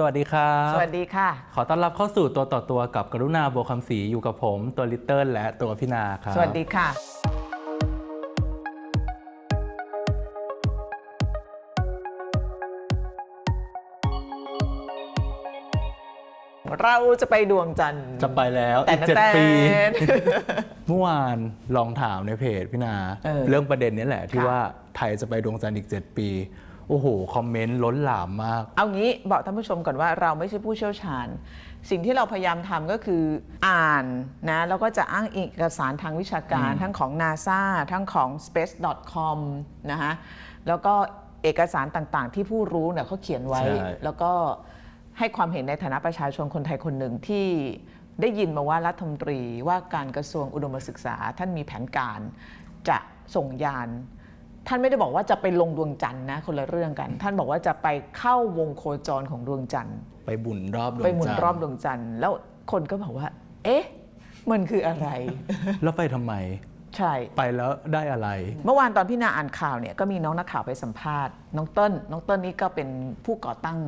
สวัสดีครับ สวัสดีค่ะ ขอต้อนรับเข้าสู่ตัวต่อตัวกับกรุณาบัวคำศรีอยู่กับผม ตัวลิตเติ้ลและตัวพี่นาครับ สวัสดีค่ะ เราจะไปดวงจันทร์ จะไปแล้วแต่อีกเจ็ดแต่ปี เมื่อวานลองถามในเพจพี่นา เออเรื่องประเด็นนี้แหละที่ค่ะ ว่าไทยจะไปดวงจันทร์อีก 7 ปี โอ้โห คอมเมนต์ล้นหลามมาก เอางี้บอกท่านผู้ชมก่อนว่าเราไม่ใช่ผู้เชี่ยวชาญ สิ่งที่เราพยายามทำก็คืออ่านนะแล้วก็จะอ้างเอกสารทางวิชาการทั้งของ NASA ทั้งของ space.com นะคะแล้วก็เอกสารต่างๆ ที่ผู้รู้เนี่ยเขาเขียนไว้ ใช่ แล้วก็ให้ความเห็นในฐานะประชาชนคนไทยคนหนึ่งที่ได้ยินมาว่ารัฐมนตรีว่าการกระทรวงอุดมศึกษา ท่านมีแผนการจะส่งยาน ท่านไม่ได้บอกว่าจะไปลงดวงจันทร์นะคนละเรื่องกัน ท่านบอกว่าจะไปเข้าวงโคจรของดวงจันทร์ ไปบุญรอบดวงไปหมุนจันทร์รอบดวงจันทร์ แล้วคนก็บอกว่า เอ๊ะ มันคืออะไร แล้วไปทำไม ใช่ ไปแล้วได้อะไร เมื่อวานตอนพี่นาอ่านข่าวเนี่ยก็มีน้องนักข่าวไปสัมภาษณ์น้องเติ้ลน้องเติ้ลนี่ก็เป็นผู้ก่อตั้ง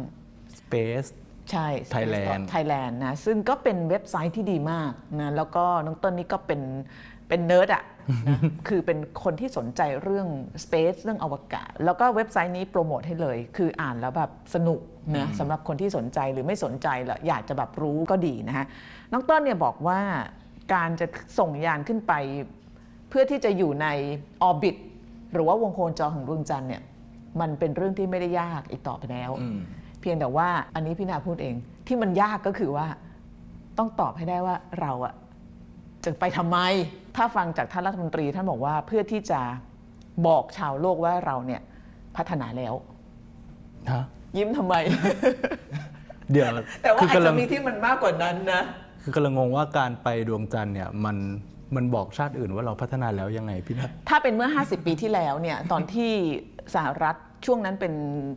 Space ใช่ Thailand ไทยแลนด์นะซึ่งก็เป็นเว็บไซต์ที่ดีมากนะแล้วก็น้องเต้นนี่ก็เป็น เป็นเนิร์ดอะนะคือเป็นคนที่สนใจเรื่อง Space เรื่องอวกาศ แล้วก็เว็บไซต์นี้โปรโมทให้เลย คืออ่านแล้วแบบสนุกนะสำหรับคนที่สนใจหรือไม่สนใจหรออยากจะแบบรู้ก็ดีนะฮะน้องเต้นเนี่ยบอกว่าการจะส่งยานขึ้นไป เพื่อที่จะอยู่ในออร์บิทหรือว่าวงโคจรของดวงจันทร์เนี่ยมันเป็นเรื่องที่ไม่ได้ยากอีกต่อไปแล้วอืมเพียงแต่ว่าอันนี้พี่นาพูดเองที่มันยากก็คือว่าต้องตอบให้ได้ว่าเราอะ จะไปทำไม ถ้าฟังจากท่านรัฐมนตรีท่านบอกว่าเพื่อที่จะบอกชาวโลกว่าเราเนี่ยพัฒนาแล้วฮะยิ้มทำไม เดี๋ยวแต่ว่าคืออาจกำลัจะงมีที่มันมากกว่านั้นนะ คือกำลังงงว่าการไปดวงจันทร์เนี่ยมันมันบอกชาติอื่นว่าเราพัฒนาแล้วยังไงพี่นาถ้าเป็นเมื่อ 50 ปีที่แล้วเนี่ยตอนที่สหรัฐช่วงนั้นเป็น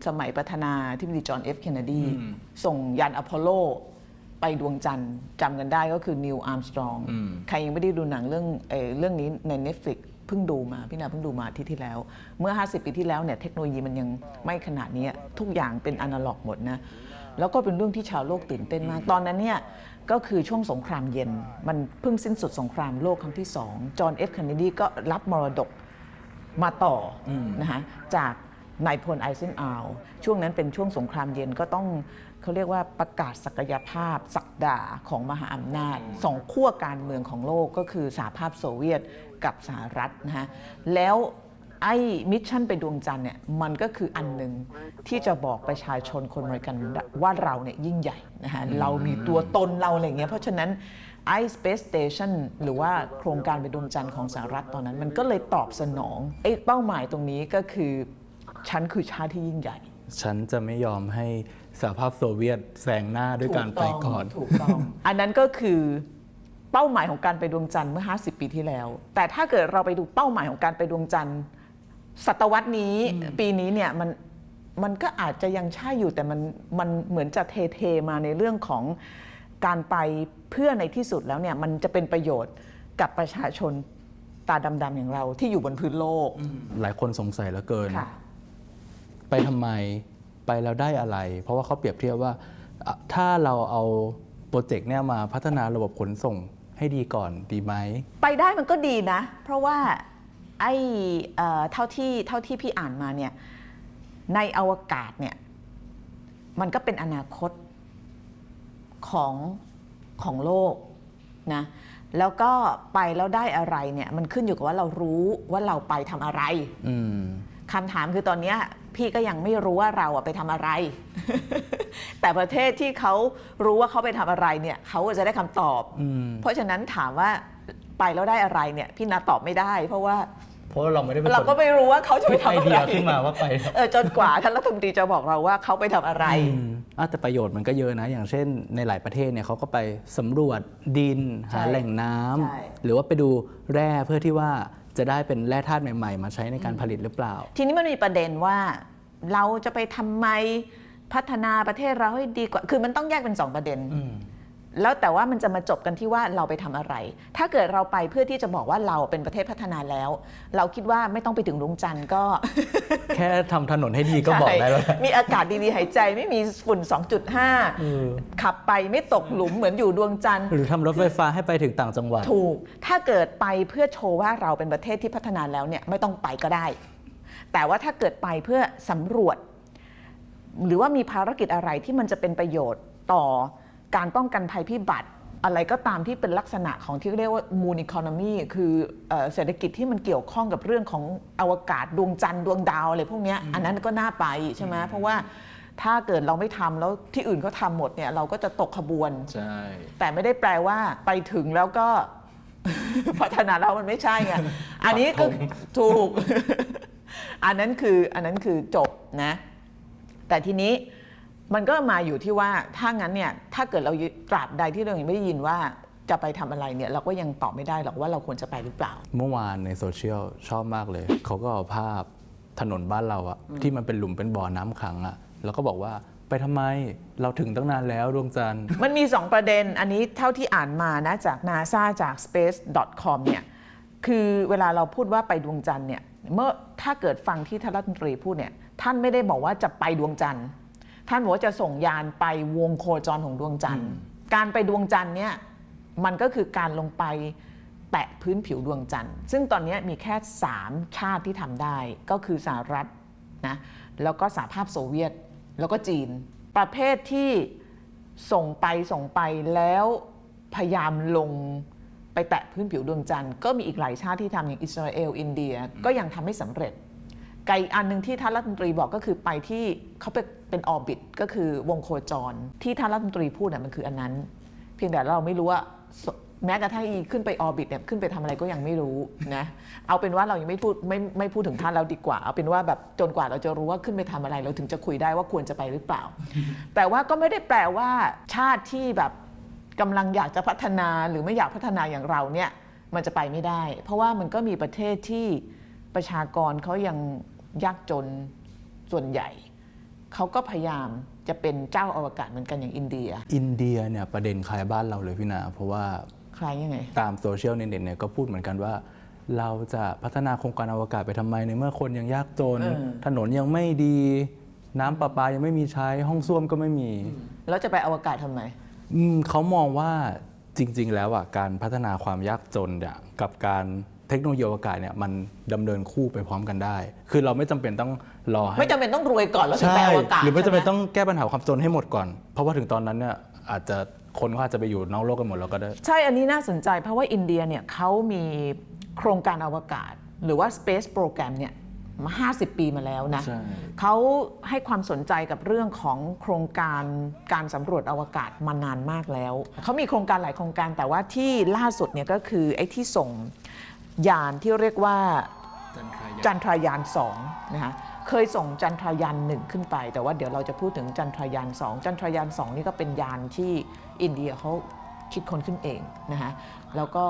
สมัยประธานาธิบดีจอห์นเอฟเคนเนดีอืมส่งยานอพอลโล ไปดวงจันทร์จำกันได้ก็คือนิวอาร์มสตรองอืม ใครยังไม่ได้ดูหนังเรื่องเออเรื่องนี้ใน Netflix เพิ่งดูมา พี่นาเพิ่งดูมาอาที่ที่แล้ว เมื่อ 50 ปีที่แล้วเนี่ยเทคโนโลยีมันยังไม่ขนาดนี้ทุกอย่างเป็นอนาล็อกหมดนะ แล้วก็เป็นเรื่องที่ชาวโลกตื่นเต้นมาก ตอนนั้นเนี่ยก็คือช่วงสงครามเย็น มันเพิ่งสิ้นสุดสงครามโลกครั้งที่สองจอห์นเอฟเคนเนดีก็รับมรดก มาต่ออมนะคะจากนายพลไอเซนอาวช่วงนั้นเป็นช่วงสงครามเย็นก็ต้อง เขาเรียกว่าประกาศศักยภาพ ศักดาของมหาอำนาจสองขั้วการเมืองของโลกก็คือสหภาพโซเวียตกับสหรัฐนะฮะแล้วไอ้มิชชั่นไปดวงจันทร์เนี่ยมันก็คืออันหนึ่งที่จะบอกประชาชนคนอเมริกันว่าเราเนี่ยยิ่งใหญ่นะฮะเรามีตัวตนเราอะไรอย่างเงี้ยเพราะฉะนั้นไอ Space Station หรือว่าโครงการไปดวงจันทร์ของสหรัฐตอนนั้น มันก็เลยตอบสนองไอ้เป้าหมายตรงนี้ก็คือ ฉันคือชาติที่ยิ่งใหญ่ ฉันจะไม่ยอมให้สหภาพโซเวียตแซงหน้าด้วยการไปก่อน ถูกต้อง อันนั้นก็คือเป้าหมายของการไปดวงจันทร์เมื่อ 50 ปีที่แล้ว แต่ถ้าเกิดเราไปดูเป้าหมายของการไปดวงจันทร์ศตวรรษนี้ปีนี้เนี่ยมันมันก็อาจจะยังใช่อยู่แต่มันมันเหมือนจะเทเทมาในเรื่องของการไปเพื่อในที่สุดแล้วเนี่ยมันจะเป็นประโยชน์กับประชาชนตาดำๆอย่างเราที่อยู่บนพื้นโลก หลายคนสงสัยเหลือเกินค่ะ ไปทำไมไปแล้วได้อะไร เพราะว่าเขาเปรียบเทียบว่าอะถ้าเราเอาโปรเจกต์เนี่ยมาพัฒนาระบบขนส่งให้ดีก่อนดีไหมไปได้มันก็ดีนะ เพราะว่าไอ้เอ่อเท่าที่เท่าที่พี่อ่านมาเนี่ยในอวกาศเนี่ยมันก็เป็นอนาคตของของโลกนะแล้วก็ไปแล้วได้อะไรเนี่ยมันขึ้นอยู่กับว่าเรารู้ว่าเราไปทำอะไรอืมคำถามคือตอนเนี้ย พี่ก็ยังไม่รู้ว่าเราอะไปทำอะไร แต่ประเทศที่เขารู้ว่าเขาไปทำอะไรเนี่ยเขาก็จะได้คำตอบอืมเพราะฉะนั้นถามว่าไปแล้วได้อะไรเนี่ย พี่นาตอบไม่ได้ เพราะว่าเพราะเราไม่ได้เป็นเราคนก็ไม่รู้ว่าเขาจะไปคิดไอทำอะเดีไรยขึ้นมาว่าไปเออจนกว่าท่านรัฐมนตรีจะบอกเราว่าเขาไปทำอะไรอืมอะแต่ประโยชน์มันก็เยอะนะ อย่างเช่นในหลายประเทศเนี่ยเขาก็ไปสำรวจดินใช่หาแหล่งน้ำใช่หรือว่าไปดูแร่เพื่อที่ว่า จะได้เป็นแร่ธาตุใหม่ๆ มาใช้ในการผลิตหรือเปล่า ทีนี้มันมีประเด็นว่าเราจะไปทำไมพัฒนาประเทศเราให้ดีกว่า คือมันต้องแยกเป็นสองประเด็น อืม แล้วแต่ว่ามันจะมาจบกันที่ว่าเราไปทำอะไร ถ้าเกิดเราไปเพื่อที่จะบอกว่าเราเป็นประเทศพัฒนาแล้ว เราคิดว่าไม่ต้องไปถึงดวงจันทร์ก็ แค่ทำถนนให้ดีก็บอกได้แล้วใช่มีอากาศดีๆหายใจไม่มีฝุ่น 2.5 ขับไปไม่ตกหลุมเหมือนอยู่ดวงจันทร์ หรือทำรถไฟฟ้าให้ไปถึงต่างจังหวัด ถูก ถ้าเกิดไปเพื่อโชว์ว่าเราเป็นประเทศที่พัฒนาแล้วเนี่ยไม่ต้องไปก็ได้ แต่ว่าถ้าเกิดไปเพื่อสำรวจ หรือว่ามีภารกิจอะไรที่มันจะเป็นประโยชน์ต่อ การป้องกันภัยพิบัติ อะไรก็ตามที่เป็นลักษณะของที่เรียกว่า moon economy คือเอ่อเศรษฐกิจที่มันเกี่ยวข้องกับเรื่องของอวกาศดวงจันทร์ดวงดาวอะไรพวกเนี้ยอันนั้นก็น่าไปใช่ไหมเพราะว่าถ้าเกิดเราไม่ทำแล้วที่อื่นเขาทำหมดเนี่ยเราก็จะตกขบวนใช่แต่ไม่ได้แปลว่าไปถึงแล้วก็พัฒนาเรามันไม่ใช่ไงอันนี้ก็ถูก อันนั้นคืออันนั้นคือจบนะ แต่ทีนี้ มันก็มาอยู่ที่ว่าถ้างั้นเนี่ยถ้าเกิดเราตราบใดที่เรายังไม่ได้ยินว่าจะไปทำอะไรเนี่ยเราก็ยังตอบไม่ได้หรอกว่าเราควรจะไปหรือเปล่า เมื่อวานในโซเชียลชอบมากเลย เขาก็เอาภาพถนนบ้านเราอะที่มันเป็นหลุมเป็นบ่อน้ำขังอะแล้วก็บอกว่าไปทำไมเราถึงตั้งนานแล้วดวงจันทร์มันมี 2 ประเด็นอันนี้เท่าที่อ่านมานะจาก NASA จาก space.com เนี่ยคือเวลาเราพูดว่าไปดวงจันทร์เนี่ยเมื่อถ้าเกิดฟังที่ท่านรัฐมนตรีพูดเนี่ยท่านไม่ได้บอกว่าจะไปดวงจันทร์ ท่านบอกว่าจะส่งยานไปวงโคจรของดวงจันทร์ การไปดวงจันทร์เนี่ยมันก็คือการลงไปแตะพื้นผิวดวงจันทร์ ซึ่งตอนนี้มีแค่ 3 ชาติที่ทำได้ ก็คือสหรัฐนะแล้วก็สหภาพโซเวียต แล้วก็จีน ประเภทที่ส่งไปส่งไปแล้วพยายามลงไปแตะพื้นผิวดวงจันทร์ก็มีอีกหลายชาติที่ทำอย่างอิสราเอลอินเดียก็ยังทำไม่สำเร็จไกลอันหนึ่งที่ท่านรัฐมนตรีบอกก็คือไปที่เขาเป็น เป็นออร์บิทก็คือวงโคจร ที่ท่านรัฐมนตรีพูดน่ะมันคืออันนั้น เพียงแต่เราไม่รู้ว่าแม้กระทั่งอีขึ้นไปออร์บิทเนี่ยขึ้นไปทำอะไรก็ยังไม่รู้นะเอาเป็นว่าเรายังไม่พูดไม่ไม่พูดถึงท่านแล้วดีกว่า เอาเป็นว่าแบบจนกว่าเราจะรู้ว่าขึ้นไปทำอะไร เราถึงจะคุยได้ว่าควรจะไปหรือเปล่า แต่ว่าก็ไม่ได้แปลว่าชาติที่แบบกำลังอยากจะพัฒนาหรือไม่อยากพัฒนาอย่างเราเนี่ยมันจะไปไม่ได้ เพราะว่ามันก็มีประเทศที่ประชากรเขายังยากจนส่วนใหญ่ เขาก็พยายามจะเป็นเจ้าอวกาศเหมือนกันอย่างอินเดีย อินเดียเนี่ยประเด็นคล้ายบ้านเราเลยพี่นา เพราะว่าใครยังไง ตามโซเชียลเน็ตเนี่ยก็พูดเหมือนกันว่า เราจะพัฒนาโครงการอวกาศไปทำไมในเมื่อคนยังยากจนเออถนนยังไม่ดี น้ำประปายังไม่มีใช้ห้องส้วมก็ไม่มี แล้วจะไปอวกาศทำไมอืมเขามองว่าจริง ๆ แล้วอะการพัฒนาความยากจนเนี่ยกับการ เทคโนโลยีอวกาศเนี่ยมันดำเนินคู่ไปพร้อมกันได้ คือเราไม่จำเป็นต้องรอให้ ไม่จำเป็นต้องรวยก่อนแล้วถึงใช่ ไปอวกาศหรือไม่จำเป็นใช่หต้องแก้ปัญหาความจนให้หมดก่อน เพราะว่าถึงตอนนั้นเนี่ยอาจจะคนก็อาจจะไปอยู่นอกโลกกันหมดแล้วก็ได้ ใช่อันนี้น่าสนใจเพราะว่าอินเดียเนี่ยเขามีโครงการอวกาศ หรือว่า Space Program เนี่ยมา 50 ปีมาแล้วนะ ใช่ เขาให้ความสนใจกับเรื่องของโครงการการสำรวจอวกาศมานานมากแล้ว เขามีโครงการหลายโครงการแต่ว่าที่ล่าสุดเนี่ยก็คือไอ้ที่ส่ง ยานที่เรียกว่าจันทรายาน2นะคะเคยส่งจันทรายานหนึ่งขึ้นไป แต่ว่าเดี๋ยวเราจะพูดถึงจันทรายาน2จันทรายาน2นี่ก็เป็นยานที่อินเดียเขาคิดค้นขึ้นเองนะคะแล้วก็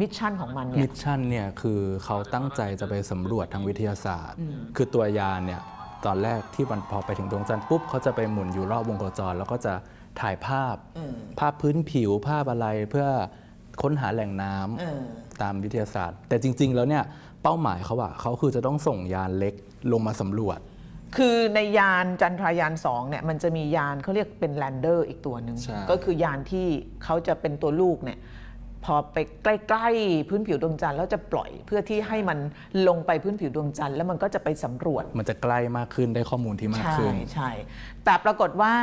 มิชชั่นของมันเนี่มิยชชั่นเนี่ยคือเขาตั้งใจจะไปสำรวจทางวิทยาศาสตร์ คือตัวยานเนี่ยตอนแรกที่มันพอไปถึงดวงจันทร์ปุ๊บเขาจะไปหมุนอยู่รอบวงโคจร แล้วก็จะถ่ายภาพภาพพื้นผิวภาพอะไรเพื่อ ค้นหาแหล่งน้ำ เออ ตามวิทยาศาสตร์ แต่จริง ๆ แล้วเนี่ยเป้าหมายเขาอะเขาคือจะต้องส่งยานเล็กลงมาสำรวจ คือในยานจันทรายาน2เนี่ยมันจะมียานเขาเรียกเป็นแลนเดอร์อีกตัวหนึ่งใช่ ก็คือยานที่เขาจะเป็นตัวลูกเนี่ยพอไปใกล้ๆพื้นผิวดวงจันทร์แล้วจะปล่อยเพื่อที่ให้มันลงไปพื้นผิวดวงจันทร์แล้วมันก็จะไปสำรวจ มันจะใกล้มากขึ้นได้ข้อมูลที่มากใช่ขึ้น ใช่ แต่ปรากฏว่า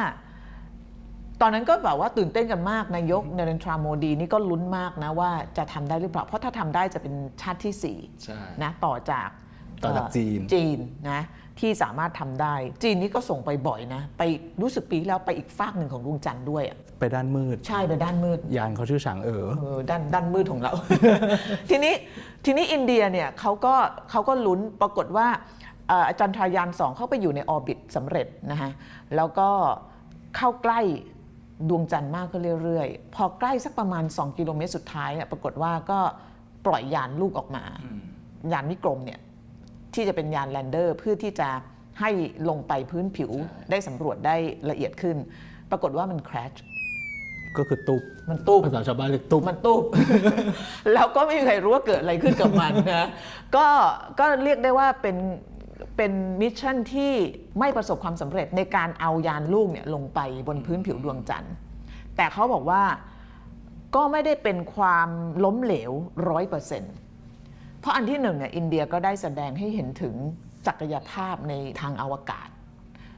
ตอนนั้นก็แบบว่าตื่นเต้นกันมากนายกเนเรนทราโมดีนี่ก็ลุ้นมากนะว่าจะทำได้หรือเปล่า เพราะถ้าทำได้จะเป็นชาติที่ใช่4นะต่อจากต่อจากเจีนจีนนะที่สามารถทำได้ จีนนี่ก็ส่งไปบ่อยนะ ไปรู้สึกปีที่แล้วไปอีกฟากหนึ่งของดวงจันทร์ด้วยอะไปด้านมืด ใช่ไปด้านมืด ยานเขาชื่อฉางเอ๋อเออด้านด้านมืดของเรา ทีนี้ทีนี้อินเดียเนี่ยเขาก็เขาก็ลุ้นปรากฏว่าเอ่อจันทรายานสองเข้าไปอยู่ในออร์บิทสำเร็จนะฮะแล้วก็เข้าใกล้ ดวงจันทร์มากขึ้นเรื่อยๆ พอใกล้สักประมาณ 2 กิโลเมตรสุดท้ายเนี่ยปรากฏว่าก็ปล่อยยานลูกออกมา ยานวิกรมเนี่ยที่จะเป็นยานแลนเดอร์เพื่อที่จะให้ลงไปพื้นผิวได้สำรวจได้ละเอียดขึ้น ปรากฏว่ามัน crash ก็คือตุบมันตุบภาษาชาวบ้านเรียกตุบมันตุบแล้วก็ไม่มีใครรู้ว่าเกิดอะไรขึ้นกับมันนะก็ก็เรียกได้ว่าเป็น เป็นมิชชั่นที่ไม่ประสบความสำเร็จในการเอายานลูกเนี่ยลงไปบนพื้นผิวดวงจันทร์ แต่เขาบอกว่าก็ไม่ได้เป็นความล้มเหลวร้อยเปอร์เซ็นต์เพราะอันที่หนึ่งเนี่ยอินเดียก็ได้แสดงให้เห็นถึงศักยภาพในทางอวกาศ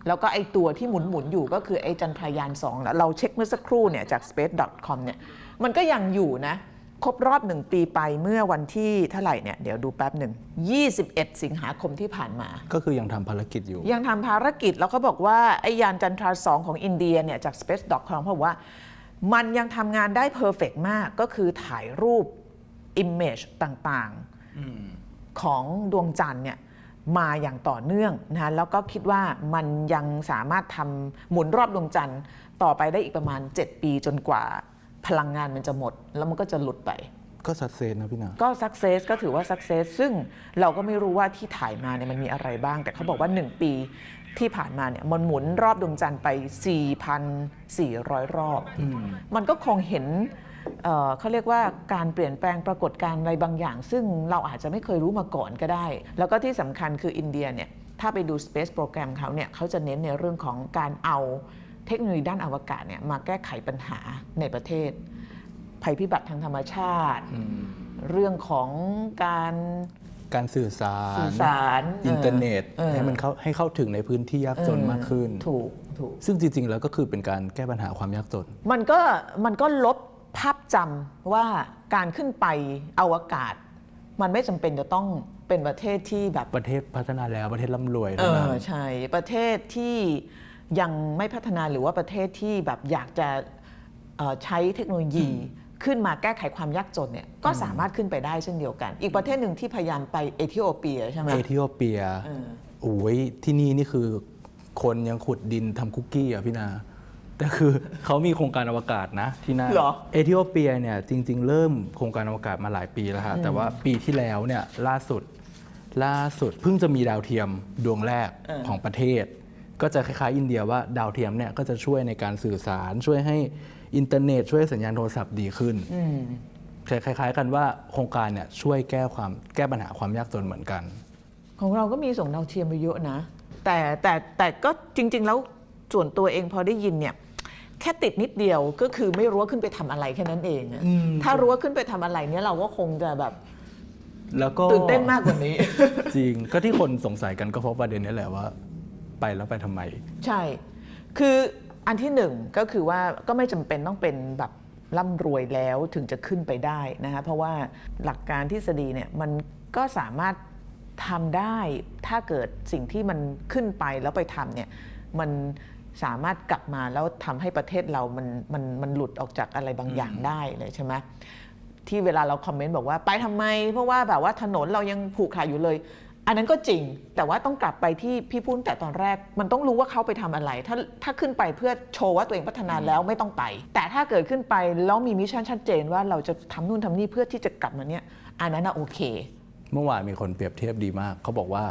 แล้วก็ไอตัวที่หมุนหมุนๆอยู่ก็คือไอจันทรายาน2แล้วเราเช็คเมื่อสักครู่เนี่ยจาก space.com เนี่ยมันก็ยังอยู่นะ ครบรอบหนึ่งปีไปเมื่อวันที่เท่าไหร่เนี่ยเดี๋ยวดูแป๊บหนึ่ง 21 สิงหาคมที่ผ่านมา ก็คือยังทำภารกิจอยู่ ยังทำภารกิจแล้วเขาบอกว่า ไอยานจันทราสองของอินเดียเนี่ยจาก space.com เขาบอกว่า มันยังทำงานได้เพอร์เฟกมากก็คือถ่ายรูป image ต่างๆของดวงจันทร์เนี่ยมาอย่างต่อเนื่องนะแล้วก็คิดว่ามันยังสามารถทำหมุนรอบดวงจันทร์ต่อไปได้อีกประมาณ 7 ปีจนกว่า พลังงานมันจะหมด แล้วมันก็จะหลุดไป ก็สัดเซนนะพี่นา ก็ success ก็ถือว่า success ซึ่งเราก็ไม่รู้ว่าที่ถ่ายมาเนี่ยมันมีอะไรบ้าง แต่เขาบอกว่า 1 ปีที่ผ่านมาเนี่ยมันหมุนรอบดวงจันทร์ไป 4,400 รอบ มันก็คงเห็นเอ่อเขาเรียกว่าการเปลี่ยนแปลงปรากฏการณ์อะไรบางอย่าง ซึ่งเราอาจจะไม่เคยรู้มาก่อนก็ได้ แล้วก็ที่สำคัญคืออินเดียเนี่ยถ้าไปดู Space Program เขาเนี่ยเขาจะเน้นในเรื่องของการเอา เทคโนโลยีด้านอวกาศเนี่ยมาแก้ไขปัญหาในประเทศ ภัยพิบัติทางธรรมชาติ เรื่องของการการสื่อสารสื่อสารอินเทอร์เน็ตเออให้มันเข้าให้เข้าถึงในพื้นที่ยากจนมากขึ้นถูกถูกซึ่งจริง ๆ แล้วก็คือเป็นการแก้ปัญหาความยากจน มันก็มันก็ลบภาพจำว่าการขึ้นไปอวกาศ มันไม่จำเป็นจะต้องเป็นประเทศที่แบบประเทศพัฒนาแล้วประเทศร่ำรวยเอเท่านั้นอใช่ประเทศที่ ยังไม่พัฒนาหรือว่าประเทศที่แบบอยากจะเอ่อใช้เทคโนโลยีขึ้นมาแก้ไขความยากจนเนี่ยก็สามารถขึ้นไปได้เช่นเดียวกัน อีกประเทศหนึ่งที่พยายามไปเอธิโอเปียใช่ไหมเอธิโอเปียเออโอ้ยที่นี่นี่คือคนยังขุดดินทำคุกกี้อะพี่นาแต่คือเขามีโครงการอวกาศนะที่นั่นเหรอเอธิโอเปียเนี่ยจริง ๆ เริ่มโครงการอวกาศมาหลายปีแล้วฮะแต่ว่าปีที่แล้วเนี่ยล่าสุดล่าสุดเพิ่งจะมีดาวเทียมดวงแรกเออของประเทศ ก็จะคล้ายๆอินเดียว่าดาวเทียมเนี่ยก็จะช่วยในการสื่อสารช่วยให้อินเทอร์เน็ต ช่วยให้สัญญาณโทรศัพท์ดีขึ้นอืมคล้ายๆ กันว่าโครงการเนี่ยช่วยแก้ความแก้ปัญหาความยากจนเหมือนกัน ของเราก็มีส่งดาวเทียมไปเยอะนะ แต่แต่แต่ก็จริง ๆ แล้วส่วนตัวเองพอได้ยินเนี่ยแค่ติดนิดเดียวก็คือไม่รู้ว่าขึ้นไปทำอะไรแค่นั้นเองอะอืมถ้ารู้ว่าขึ้นไปทำอะไรเนี่ยเราก็คงจะแบบแล้วก็ตื่นเต้นมากกว่านี้ จริงก็ที่คนสงสัยกันก็เพราะประเด็นนี้แหละว่า ไปแล้วไปทำไม ใช่ คืออันที่หนึ่งก็คือว่าก็ไม่จำเป็นต้องเป็นแบบร่ำรวยแล้วถึงจะขึ้นไปได้นะคะเพราะว่าหลักการทฤษฎีเนี่ยมันก็สามารถทำได้ถ้าเกิดสิ่งที่มันขึ้นไปแล้วไปทำเนี่ยมันสามารถกลับมาแล้วทำให้ประเทศเรามันมันมันหลุดออกจากอะไรบางอย่างได้เลยใช่ไหมที่เวลาเราคอมเมนต์บอกว่าไปทำไม เพราะว่าแบบว่าถนนเรายังผูกขาดอยู่เลย อันนั้นก็จริงแต่ว่าต้องกลับไปที่พี่พูดแต่ตอนแรก มันต้องรู้ว่าเขาไปทำอะไร ถ้าถ้าขึ้นไปเพื่อโชว์ว่าตัวเองพัฒนาแล้วไม่ต้องไป แต่ถ้าเกิดขึ้นไปแล้วมีมิชชั่นชัดเจนว่าเราจะทำนู่นทำนี่เพื่อที่จะกลับมาเนี่ยอันนั้นนะโอเค เมื่อวานมีคนเปรียบเทียบดีมาก เขาบอกว่า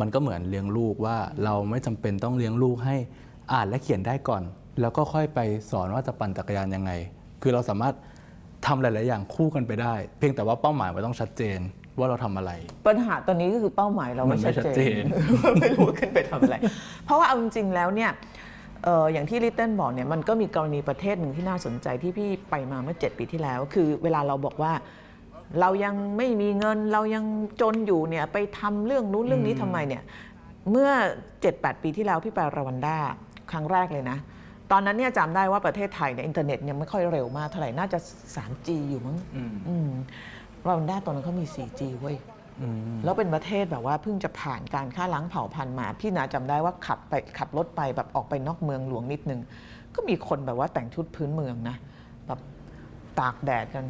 มันก็เหมือนเลี้ยงลูกว่าเราไม่จำเป็นต้องเลี้ยงลูกให้อ่านและเขียนได้ก่อน แล้วก็ค่อยไปสอนว่าจะปั่นจักรยานยังไง คือเราสามารถทำหลาย ๆ อย่างคู่กันไปได้ เพียงแต่ว่าเป้าหมายมันต้องชัดเจน ว่าเราทำอะไร ปัญหาตอนนี้ก็คือเป้าหมายเรามัไม่นไม่ชัดชัดเจเจนนไม่รู้ว่าขึ้นไปทำอะไร เพราะว่าเอาจริงๆแล้วเนี่ยเอ่ออย่างที่ลิตเติ้ลบอกเนี่ยมันก็มีกรณีประเทศหนึ่งที่น่าสนใจที่พี่ไปมาเมื่อ 7 ปีที่แล้ว คือเวลาเราบอกว่าเรายังไม่มีเงินเรายังจนอยู่เนี่ยไปทำเรื่องนู้นเรื่องนี้ทำไมเนี่ยเมื่อ 7-8 ปีที่แล้วพี่ไปรวันด้าครั้งแรกเลยนะ ตอนนั้นเนี่ยจำได้ว่าประเทศไทยเนี่ยอินเทอร์เน็ตยังไม่ค่อยเร็วมากเท่าไหร่น่าจะ 3G อยู่มั้งอืม รวันด้าตอนนั้นเขามี 4G เว้ยแล้วเป็นประเทศแบบว่าเพิ่งจะผ่านการฆ่าล้างเผ่าพันธุ์มา พี่นาจำได้ว่าขับไปขับรถไปแบบออกไปนอกเมืองหลวงนิดนึง ก็มีคนแบบว่าแต่งชุดพื้นเมืองนะแบบตากแดดกัน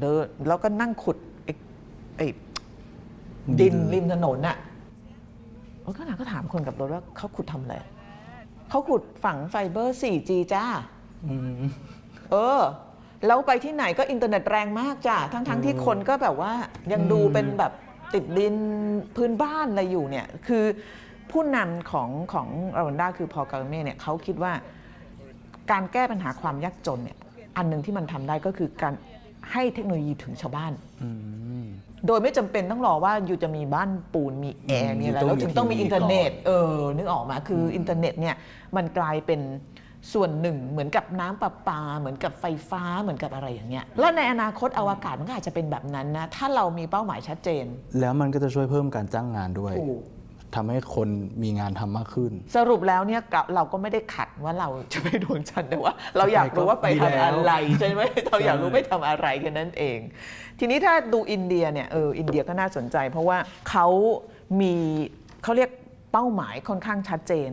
เดินแล้วก็นั่งขุดไอ้ไอ้ดินริมถนนน่ะแล้วก็นาก็ถามคนกับรถว่าเขาขุดทำอะไรเขาขุดฝังไฟเบอร์ 4G จ้าเออ แล้วไปที่ไหนก็อินเทอร์เน็ตแรงมากจ้ะทั้งๆทที่คนก็แบบว่ายังดูเป็นแบบติดดินพื้นบ้านอะไรอยู่เนี่ยคือผู้นำของของรวันด้าคือพอลกาเม่เนี่ยเขาคิดว่าการแก้ปัญหาความยากจนเนี่ยอันหนึ่งที่มันทำได้ก็คือการให้เทคโนโลยีถึงชาวบ้านอืมโดยไม่จำเป็นต้องรอว่าอยู่จะมีบ้านปูนมีแอร์อืมมีอะไรอยู่ต้องแล้วถึงต้องมีมีทีวีอินเทอร์เน็ตก่อนเออนึกออกมาคือออินเทอร์เน็ตเนี่ยมันกลายเป็น ส่วนหนึ่งเหมือนกับน้ำประปา เหมือนกับไฟฟ้าเหมือนกับอะไรอย่างเงี้ยแล้วในอนาคตอวกาศมันก็อาจจะเป็นแบบนั้นนะ ถ้าเรามีเป้าหมายชัดเจน แล้วมันก็จะช่วยเพิ่มการจ้างงานด้วยถูกทำให้คนมีงานทำมากขึ้น สรุปแล้วเนี่ยกะเราก็ไม่ได้ขัดว่าเราจะไปดวงจันทร์แต่ว่า เราอยากรู้ว่าไปดีทำแล้วอะไรใช่ไหมเราอยากรู้ไปทำอะไรกันนั่นเอง ทีนี้ถ้าดูอินเดียเนี่ยเอออินเดียก็น่าสนใจ เพราะว่าเขามีเขาเรียกเป้าหมายค่อนข้างชัดเจน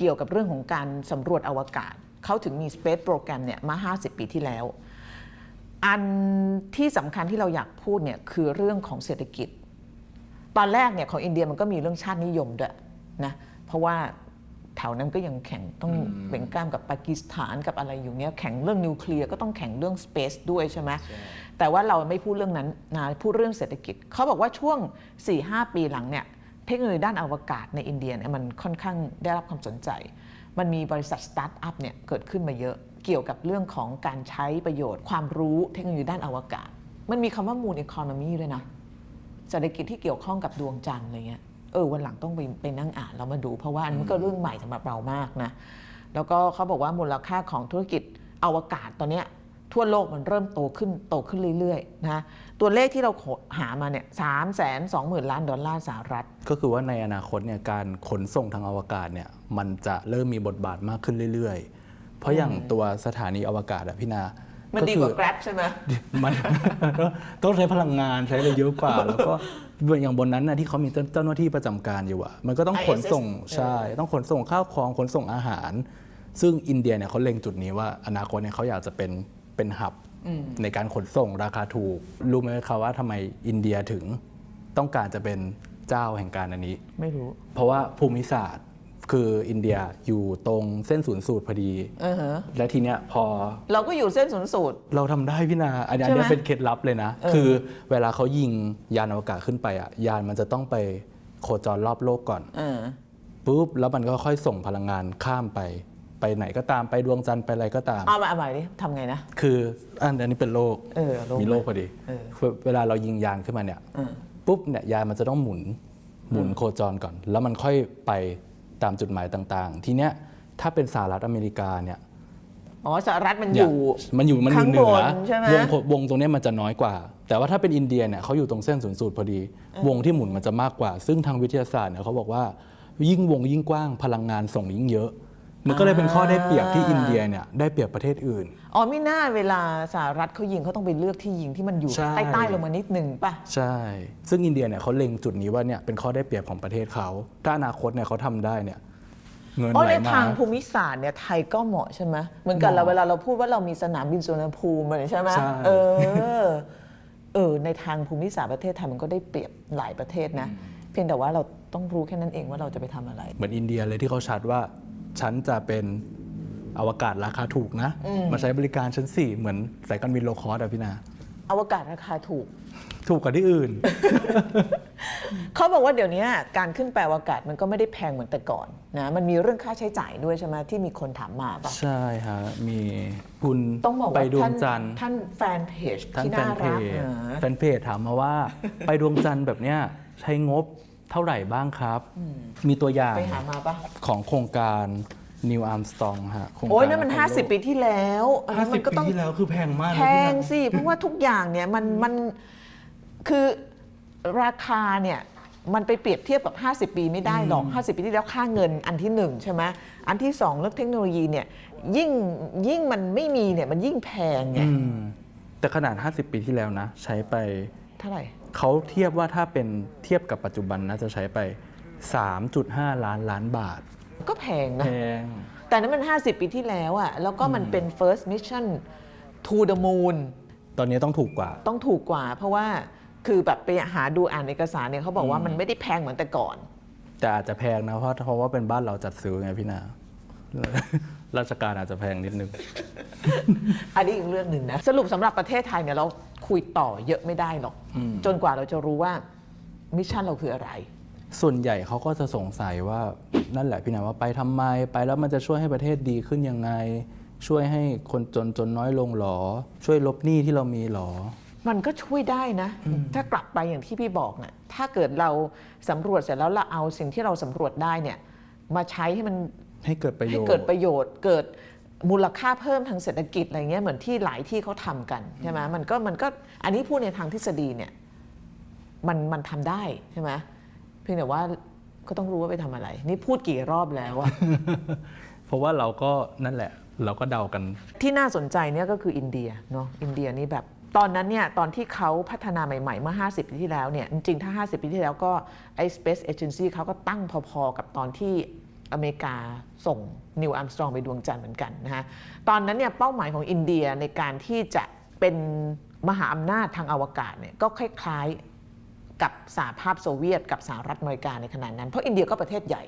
เกี่ยวกับเรื่องของการสำรวจอวกาศ เขาถึงมี Space Program เนี่ยมา 50 ปีที่แล้ว อันที่สำคัญที่เราอยากพูดเนี่ยคือเรื่องของเศรษฐกิจ ตอนแรกเนี่ยของอินเดียมันก็มีเรื่องชาตินิยมด้วยนะเพราะว่าแถวนั้นก็ยังแข่งต้องเบ่งกล้ามกับปากีสถานกับอะไรอยู่เนี้ยแข่งเรื่องนิวเคลียร์ก็ต้องแข่งเรื่องสเปซด้วยใช่ไหมแต่ว่าเราไม่พูดเรื่องนั้นนะพูดเรื่องเศรษฐกิจ เขาบอกว่าช่วง 4-5 ปีหลังเนี่ยเทคโนโลยีด้านอวกาศในอินเดียเนี่ยมันค่อนข้างได้รับความสนใจ มันมีบริษัทสตาร์ทอัพเนี่ยเกิดขึ้นมาเยอะเกี่ยวกับเรื่องของการใช้ประโยชน์ ความรู้เทคโนโลยีด้านอวกาศ มันมีคำว่า moon economy ด้วยนะเศรษฐกิจที่เกี่ยวข้องกับดวงจันทร์อะไรเงี้ยเออวันหลังต้องไปไปนั่งอ่านแล้วมาดู เพราะว่าอันนี้ก็เรื่องใหม่สำหรับเรามากนะแล้วก็เขาบอกว่ามูลค่าของธุรกิจอวกาศตอนเนี้ย ทั่วโลกมันเริ่มโตขึ้นโตขึ้นเรื่อยๆนะตัวเลขที่เราหามาเนี่ยสามแสนสองหมื่นล้านดอลลาร์สหรัฐ ก็คือว่าในอนาคตเนี่ยการขนส่งทางอวกาศเนี่ยมันจะเริ่มมีบทบาทมากขึ้นเรื่อยๆ เพราะอย่างตัวสถานีอวกาศอะพี่นา มันก็ดีคืกว่า Grab ใช่ไหมมันต้องใช้พลังงานใช้อะไรเยอะกว่า แล้วก็อย่างบนนั้นนะที่เขามีเจ้าเจ้าหน้าที่ประจำการอยู่อะมันก็ต้องขนส่ง ISS ใช่ต้องขนส่งข้าวของขนส่งอาหาร ซึ่งอินเดียเนี่ยเขาเล็งจุดนี้ว่าอนาคตเนี่ยเขาอยากจะเป็น เป็นหับในการขนส่งราคาถูก รู้ไหมคะว่าทำไมอินเดียถึงต้องการจะเป็นเจ้าแห่งการอันนี้ ไม่รู้ เพราะว่าภูมิศาสตร์คืออินเดียอยู่ตรงเส้นศูนย์สูตรพอดีเออฮะและทีเนี้ยพอเราก็อยู่เส้นศูนย์สูตร เราทำได้พี่นาอันนี้ใช่ไหมอันนี้เป็นเคล็ดลับเลยนะ คือเวลาเขายิงยานอวกาศขึ้นไปอะยานมันจะต้องไปโคจรรอบโลกก่อนเออ ปุ๊บแล้วมันก็ค่อยส่งพลังงานข้ามไป ไปไหนก็ตามไปดวงจันทร์ไปอะไรก็ตาม เอามาเอาใหม่ดิทำไงนะ คืออันอันนี้เป็นโลกเออโลกมีโลกพอดีเออ เวลาเรายิงยานขึ้นมาเนี่ย เออ ปุ๊บเนี่ยยานมันจะต้องหมุนหมุนโคจรก่อน แล้วมันค่อยไปตามจุดหมายต่างๆ ทีเนี้ยถ้าเป็นสหรัฐอเมริกาเนี่ยอ๋อสหรัฐมันเนี่อยู่ มันอยู่มันอยู่ข้างเหนือบนใช่ไหม วงโควงตรงเนี้ยมันจะน้อยกว่า แต่ว่าถ้าเป็นอินเดียเนี่ยเขาอยู่ตรงเส้นศูนย์สูตรพอดี วงที่หมุนมันจะมากกว่า ซึ่งทางวิทยาศาสตร์เนี่ยเขาบอกว่ายิ่งวงยิ่งกว้างพลังงานส่งยิ่งเยอะ มันก็เลยเป็นข้อได้เปรียบที่อินเดียเนี่ยได้เปรียบประเทศอื่น อ๋อไม่น่าเวลาสหรัฐเขายิงเขาต้องไปเลือกที่ยิงที่มันอยู่ใช่ ใต้ๆลงมานิดหนึ่งป่ะ ใช่ ซึ่งอินเดียเนี่ยเขาเล็งจุดนี้ว่าเนี่ยเป็นข้อได้เปรียบของประเทศเขา ถ้าอนาคตเนี่ยเขาทำได้เนี่ยเงินอ๋อไหลในมา ทางภูมิศาสตร์เนี่ยไทยก็เหมาะใช่ไหมเหมือนกันเราเวลาเราพูดว่าเรามีสนามบินสุวรรณภูมิอะไรใช่ไหมใช่ เออเออในทางภูมิศาสตร์ประเทศไทยมันก็ได้เปรียบหลายประเทศนะ เพียงแต่ว่าเราต้องรู้แค่นั้นเองว่าเราจะไปทำอะไร เหมือนอินเดียเลยที่เขาชัดว่า ฉันจะเป็นอวกาศราคาถูกนะ มาใช้บริการชั้นสี่เหมือนสายการบินโลคอสอะพี่นา อวกาศราคาถูก ถูกกว่าที่อื่น เขาบอกว่าเดี๋ยวนี้การขึ้นไปอวกาศมันก็ไม่ได้แพงเหมือนแต่ก่อนนะ มันมีเรื่องค่าใช้จ่ายด้วยใช่ไหมที่มีคนถามมาป่ะใช่ฮะมีคุณต้องบอกไปว่าดวท่างนจันทร์ท่านแฟนเพจท่านที่แฟน่านเพรักจนะแฟนเพจถามมาว่า ไปดวงจันทร์แบบเนี้ยใช้งบ เท่าไหร่บ้างครับ มีตัวอย่างไปหามาป่ะของโครงการนิวอาร์มสตองฮะโครงการโอ้ยนั่นมัน Apollo 50 ปีที่แล้วอันห้านั้นสิมับนก็ปีต้องที่แล้วคือแพงมากนะแพพี่งนะสิ เพราะว่าทุกอย่างเนี่ยมันมันคือราคาเนี่ยมันไปเปรียบเทียบกับ 50 ปีไม่ได้หรอก 50 ปีที่แล้วค่าเงินอันที่หนึ่งใช่ไหมอันที่สองเรื่องเทคโนโลยีเนี่ยยิ่งยิ่งมันไม่มีเนี่ยมันยิ่งแพงไงอืมแต่ขนาด 50 ปีที่แล้วนะ ใช้ไปเท่าไหร่ เขาเทียบว่าถ้าเป็นเทียบกับปัจจุบันนะจะใช้ไป 3.5 ล้านล้านบาทก็แพงแพนะงแต่นั้นมัน 50 ปีที่แล้วอะแล้วก็มันเป็น first mission to the moon ตอนนี้ต้องถูกกว่า ต้องถูกกว่า เพราะว่าคือแบบไปหาดูอ่านเอกสารเนี่ยเขาบอกว่ามันไม่ได้แพงเหมือนแต่ก่อน แต่อาจจะแพงนะเพราะเพราะว่าเป็นบ้านเราจัดซื้อไงพี่นา ราชการอาจจะแพงนิดนึง อันนี้อีกเรื่องหนึ่งนะ สรุปสำหรับประเทศไทยเนี่ยเราคุยต่อเยอะไม่ได้หรอกจนกว่าเราจะรู้ว่ามิชชั่นเราคืออะไร ส่วนใหญ่เขาก็จะสงสัยว่านั่นแหละพี่นาว่าไปทำไมไปแล้วมันจะช่วยให้ประเทศดีขึ้นยังไง ช่วยให้คนจนจนน้อยลงหรอ ช่วยลบหนี้ที่เรามีหรอ มันก็ช่วยได้นะ ถ้ากลับไปอย่างที่พี่บอกนะ่ะถ้าเกิดเราสำรวจเสร็จแล้วเราเอาสิ่งที่เราสำรวจได้เนี่ย มาใช้ให้มัน ให้เกิดประโยให้ชน์ เกิดประโยชน์เกิดมูลค่าเพิ่มทางเศรษฐกิจอะไรเงี้ยเหมือนที่หลายที่เขาทำกันใช่ไหมมันก็มันก็อันนี้พูดในทางทฤษฎีเนี่ยมันมันทำได้ใช่ไหมเพียงแต่ว่าก็ต้องรู้ว่าไปทำอะไร นี่พูดกี่รอบแล้วอะ เพราะว่าเราก็นั่นแหละ เราก็เดากัน ที่น่าสนใจเนี่ยก็คืออินเดียเนาะอินเดียนี่แบบ ตอนนั้นเนี่ยตอนที่เขาพัฒนาใหม่ๆ เมื่อ 50 ปีที่แล้วเนี่ยจริงๆ ถ้า 50 ปีที่แล้วก็ไอ้ Space Agency เขาก็ตั้งพอๆ กับตอนที่ อเมริกาส่งนิวอัมสตรองไปดวงจันทร์เหมือนกันนะฮะตอนนั้นเนี่ยเป้าหมายของอินเดียในการที่จะเป็นมหาอำนาจทางอวกาศเนี่ยก็คล้ายๆกับสหภาพโซเวียต กับสหรัฐอเมริกาในขณะนั้น เพราะอินเดียก็ประเทศใหญ่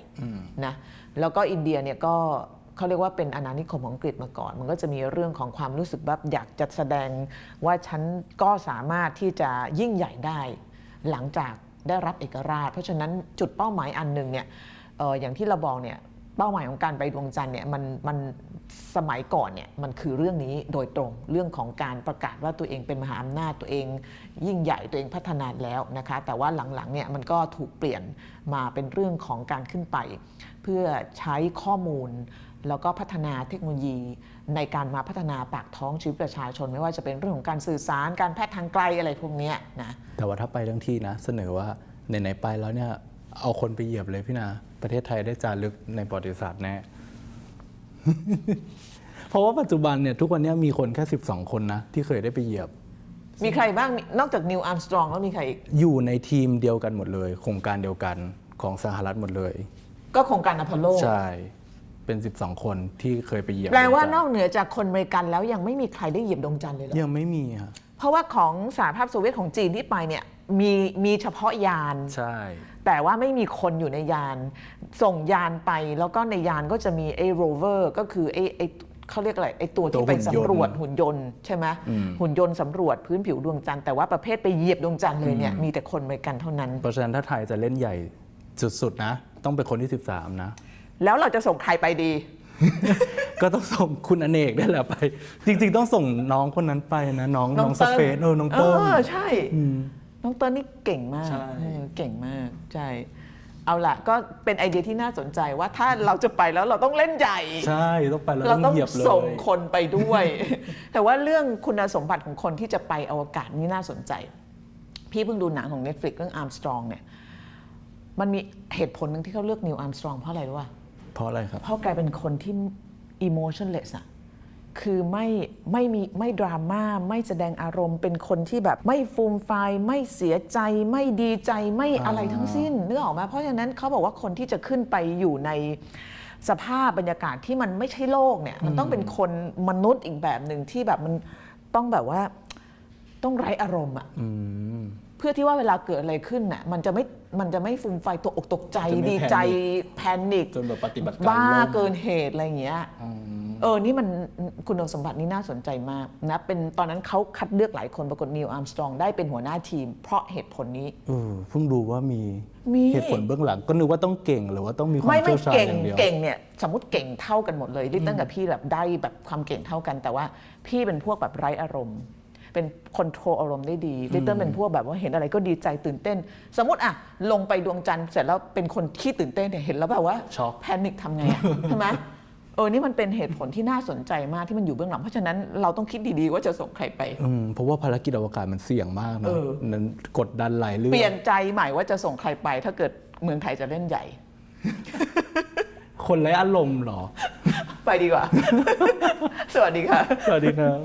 นะแล้วก็อินเดียเนี่ยก็เขาเรียกว่าเป็นอาณานิคมของอังกฤษมาก่อน มันก็จะมีเรื่องของความรู้สึกแบบอยากจะแสดงว่าฉันก็สามารถที่จะยิ่งใหญ่ได้หลังจากได้รับเอกราช เพราะฉะนั้นจุดเป้าหมายอันหนึ่งเนี่ย อย่างที่เราบอกเนี่ยเป้าหมายของการไปดวงจันทร์เนี่ยมันมันสมัยก่อนเนี่ยมันคือเรื่องนี้โดยตรงเรื่องของการประกาศว่าตัวเองเป็นมหาอำนาจตัวเอง ยิ่งใหญ่ตัวเองพัฒนาแล้วนะคะแต่ว่าหลังๆเนี่ยมันก็ถูกเปลี่ยนมาเป็นเรื่องของการขึ้นไป เพื่อใช้ข้อมูลแล้วก็พัฒนาเทคโนโลยีในการมาพัฒนาปากท้องชีวิตประชาชน ไม่ว่าจะเป็นเรื่องของการสื่อสารการแพทย์ทางไกลอะไรพวกนี้นะแต่ว่าถ้าไปทั้งที่นะเสนอว่าไหนๆไปแล้วเนี่ยเอาคนไปเหยียบเลยพี่นา ประเทศไทยได้จารึกในประวัติศาสตร์แน่ เพราะว่าปัจจุบันเนี่ยทุกวันเนี้มีคนแค่ 12 คนนะ ที่เคยได้ไปเหยียบ มีใครบ้างมีนอกจากนิวอาร์มสตรองแล้วมีใครอีก อยู่ในทีมเดียวกันหมดเลย โครงการเดียวกันของสหรัฐหมดเลย ก็โครงการอพอลโล ใช่ เป็น 12 คนที่เคยไปเหยียบแปลว่าดวงนจัอกเหนือจากคนอเมริกันแล้วยังไม่มีใครได้เหยียบดวงจันทร์เลยเหรอ ยังไม่มีค่ะเพราะว่าของสหภาพโซเวียตของจีนที่ไปเนี่ยมีมีเฉพาะยาน ใช่ แต่ว่าไม่มีคนอยู่ในยาน ส่งยานไปแล้วก็ในยานก็จะมีไอ้โรเวอร์ก็คือไอ้ไอ้เขาเรียกอะไรไอ้ตัวตัที่วไปหุ่นยนต์สำรวจหุ่นยนต์ใช่ไหมอืมหุ่นยนต์สำรวจพื้นผิวดวงจันทร์แต่ว่าประเภทไปเหยียบดวงจันทร์เลยเนี่ยมีแต่คนอเมริกันเท่านั้น เพราะฉะนั้นถ้าไทยจะเล่นใหญ่สุดๆนะ ต้องเป็นคนที่ 13 นะ แล้วเราจะส่งใครไปดี ก็ต้องส่งคุณอเนกได้แหละไป จริง ๆ ต้องส่งน้องคนนั้นไปนะ น้องน้องสเปซเออน้องเติ้ลเออใช่ น้องเติ้ลนี่เก่งมากใช่ เออเก่งมากใช่เอาล่ะก็เป็นไอเดียที่น่าสนใจว่าถ้าเราจะไปแล้วเราต้องเล่นใหญ่ ใช่ต้องไปแล้วเราต้ต้อองงเหยียบเลย ส่งคนไปด้วย แต่ว่าเรื่องคุณสมบัติของคนที่จะไปอวกาศนี่น่าสนใจ พี่เพิ่งดูหนังของ Netflix เรื่อง Armstrong เนี่ย มันมีเหตุผลหนึ่งที่เขาเลือกนิวอาร์มสตรองเพราะอะไรรู้ป่ะเพราะอะไรครับ เพราะแกเป็นคนที่ emotionless อะ คือไม่ไม่มีไม่ดราม่าไม่แสดงอารมณ์เป็นคนที่แบบไม่ฟูมไฟายไม่เสียใจ ไม่ดีใจไม่อะไรทั้งสิ้นนึกออกไหมเพราะฉะนั้นเขาบอกว่าคนที่จะขึ้นไปอยู่ในสภาพบรรยากาศที่มันไม่ใช่โลกเนี่ย มันต้องเป็นคนมนุษย์อีกแบบหนึ่งที่แบบมันต้องแบบว่าต้องไร้อารมณ์อะอืม เพื่อที่ว่าเวลาเกิดอะไรขึ้นน่ะมันจะไม่มันจะไม่ฟูมไฟายตกอกตกใจจะไม่ดีใจแพนิคจนแบบปฏิบัติการบ้าล่ม เกินเหตุอะไรอย่างเงี้ย อืม เออ นี่มันคุณสมบัตินี่น่าสนใจมากนะ เป็นตอนนั้นเขาคัดเลือกหลายคนปรากฏนิวอาร์มสตรองได้เป็นหัวหน้าทีม เพราะเหตุผลนี้เออเพิ่งดูว่ามีมีเหตุผลเบื้องหลังก็นึกว่าต้องเก่งหรือว่าต้องมีความไม่ไม่เชี่ยวชาญเก่งอย่างเดียวเก่งเนี่ยสมมติเก่งเท่ากันหมดเลยลิตเติ้ลกับพี่แบบได้แบบความเก่งเท่ากัน แต่ว่าพี่เป็นพวกแบบไร้อารมณ์เป็นคอนโทรลอารมณ์ได้ดีลิตเติ้ลเป็นพวกแบบว่าเห็นอะไรก็ดีใจตื่นเต้น สมมติอะลงไปดวงจันทร์เสร็จแล้วเป็นคนขี้ตื่นเต้นเนี่ยเห็นแล้วแบบว่าช็อกแพนิคทำไงอะใช่ไหม เออ นี่มันเป็นเหตุผลที่น่าสนใจมากที่มันอยู่เบื้องหลัง เพราะฉะนั้นเราต้องคิดดีๆ ว่าจะส่งใครไป อืมเพราะว่าภารกิจอวกาศมันเสี่ยงมากเอนะอนั้นกดดันหลายเรื่อง เปลี่ยนใจใหม่ว่าจะส่งใครไป ถ้าเกิดเมืองไทยจะเล่นใหญ่ คนไร้อารมณ์เหรอ ไปดีกว่า สวัสดีค่ะ สวัสดีครับ